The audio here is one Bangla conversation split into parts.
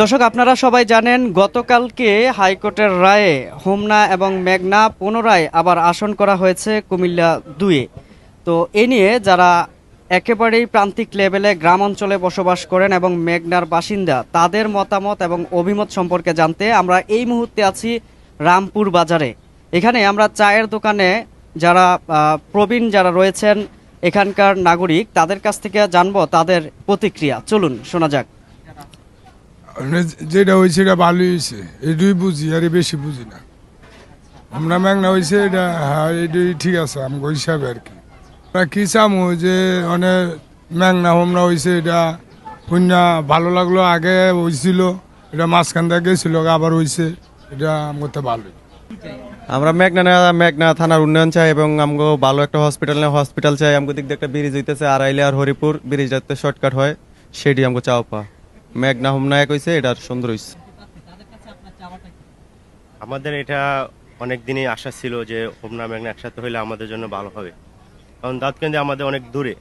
দর্শক, আপনারা সবাই জানেন, গতকালকে হাইকোর্টের রায়ে হোমনা এবং মেঘনা পুনরায় আবার আসন করা হয়েছে কুমিল্লা দুয়ে। তো এ নিয়ে যারা একেবারেই প্রান্তিক লেভেলে গ্রাম অঞ্চলে বসবাস করেন এবং মেঘনার বাসিন্দা, তাদের মতামত এবং অভিমত সম্পর্কে জানতে আমরা এই মুহূর্তে আছি রামপুর বাজারে। এখানে আমরা চায়ের দোকানে যারা প্রবীণ যারা রয়েছেন, এখানকার নাগরিক, তাদের কাছ থেকে জানব তাদের প্রতিক্রিয়া। চলুন, শোনা যাক। যেটা হয়েছে এটা ভালোই হয়েছে। এটুই বুঝি, আর বেশি বুঝি না। আমরা ম্যাংনা হয়েছে, এটা হ্যাঁ এটাই ঠিক আছে, আমাকে হিসাবে আর কি। কি চামু যে মানে ম্যাংনা হোমনা হয়েছে, এটা পুণ্যা ভালো লাগল, আগে হয়েছিল, এটা মাঝখান থেকে গেছিল, আবার হয়েছে, এটা আমার তো ভালোই। আমরা মেঘনা মেঘনা থানার উন্নয়ন চাই এবং আমগো ভালো একটা হসপিটাল না হসপিটাল চাই। আমগো দিক দিয়ে একটা ব্রিজ হইতেছে আর আড়াইলে আর হরিপুর ব্রিজ যাতে শর্টকাট হয়, সেটি আমগো চাও পা মেঘনা হোমনা এক হইছে এটা সুন্দর হইছে। আমাদের এটা অনেক দিনই আশা ছিল যে হোমনা মেঘনা একসাথে হইলে আমাদের জন্য ভালো হবে। কারণ দাঁতকেন্দ্রে আমাদের অনেক দূরে।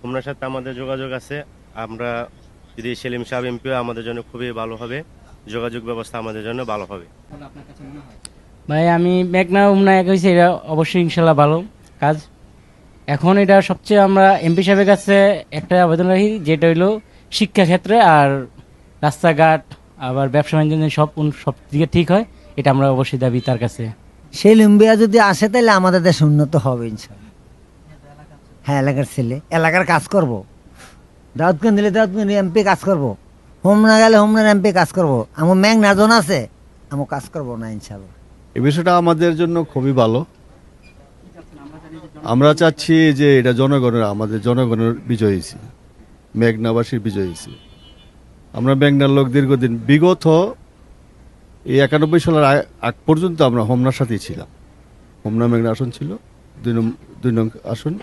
হোমনার সাথে আমাদের যোগাযোগ আছে। আমরা যদি সেলিম সাহেব এমপিও আমাদের জন্য খুবই ভালো হবে। যোগাযোগ ব্যবস্থা আমাদের জন্য ভালো হবে। ভাই আমি মেঘনা উমনা এক হয়েছে এটা অবশ্যই ইনশাল্লাহ ভালো কাজ। এখন এটা সবচেয়ে আমরা এমপি সাহেবের কাছে একটা আবেদন রাখি যেটা হইল শিক্ষা ক্ষেত্রে আর রাস্তাঘাট আবার ব্যবসা বাণিজ্য সব সব দিকে ঠিক হয় এটা আমরা অবশ্যই দাবি তার কাছে। সেই লুম্বিয়া যদি আসে তাহলে আমাদের দেশ উন্নত হবে ইনশাল্লাহ। হ্যাঁ এলাকার ছেলে এলাকার কাজ করব। দাউদগঞ্জ দিলে দাউদগঞ্জ এমপি কাজ করব। হোমনা গেলে হোমনার এমপি কাজ করব। আমার ম্যাং নাজন আছে আমি কাজ করব না ইনশাল্লাহ। এই বিষয়টা আমাদের জন্য খুবই ভালো। আমরা চাচ্ছি যে এটা জনগণের আমাদের জনগণের বিজয় মেঘনাবাসীর বিজয় হয়েছে। আমরা মেঘনার লোক দীর্ঘদিন, বিগত এই একানব্বই সালের আগ- পর্যন্ত আমরা হোমনার সাথেই ছিলাম। হোমনা মেঘনা আসন ছিল, দুই নং দুই নং আসন।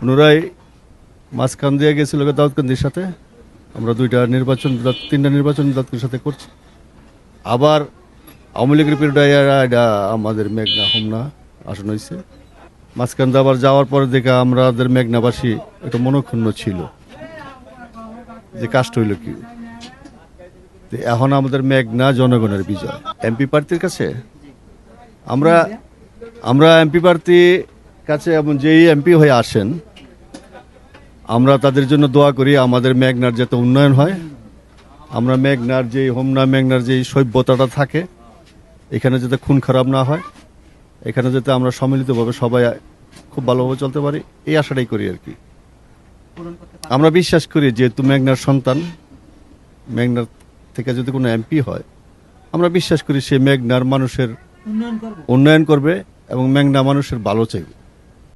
পুনরায় মাঝখান দিয়ে গেছিল দাউদকান্দির সাথে। আমরা দুইটা নির্বাচন তিনটা নির্বাচন দাউদকান্দির সাথে করছি। আবার আওয়ামী লীগের এটা আমাদের মেঘনা হোমনা আসন হয়েছে। মাঝখান আবার যাওয়ার পরে দেখে আমাদের মেঘনাবাসী একটু মনক্ষুণ্ণ ছিল। যে কাজটা হইল কি? এখন আমাদের মেঘনা জনগণের বিজয়। এমপি প্রার্থীর কাছে? আমরা আমরা এমপি প্রার্থী কাছে এবং যেই এমপি হয়ে আসেন, আমরা তাদের জন্য দোয়া করি আমাদের মেঘনার যাতে উন্নয়ন হয়। আমরা মেঘনার যে হোমনা, মেঘনার যে সভ্যতাটা থাকে, এখানে যাতে খুন খারাপ না হয়। এখানে যাতে আমরা সম্মিলিতভাবে সবাই খুব ভালোভাবে চলতে পারি এই আশাটাই করি আর কি। আমরা বিশ্বাস করি যেহেতু মেঘনার সন্তান মেঘনার থেকে যদি কোনো এমপি হয় আমরা বিশ্বাস করি সে মেঘনার মানুষের উন্নয়ন করবে। এবং মেঘনা মানুষের ভালো চাইবে।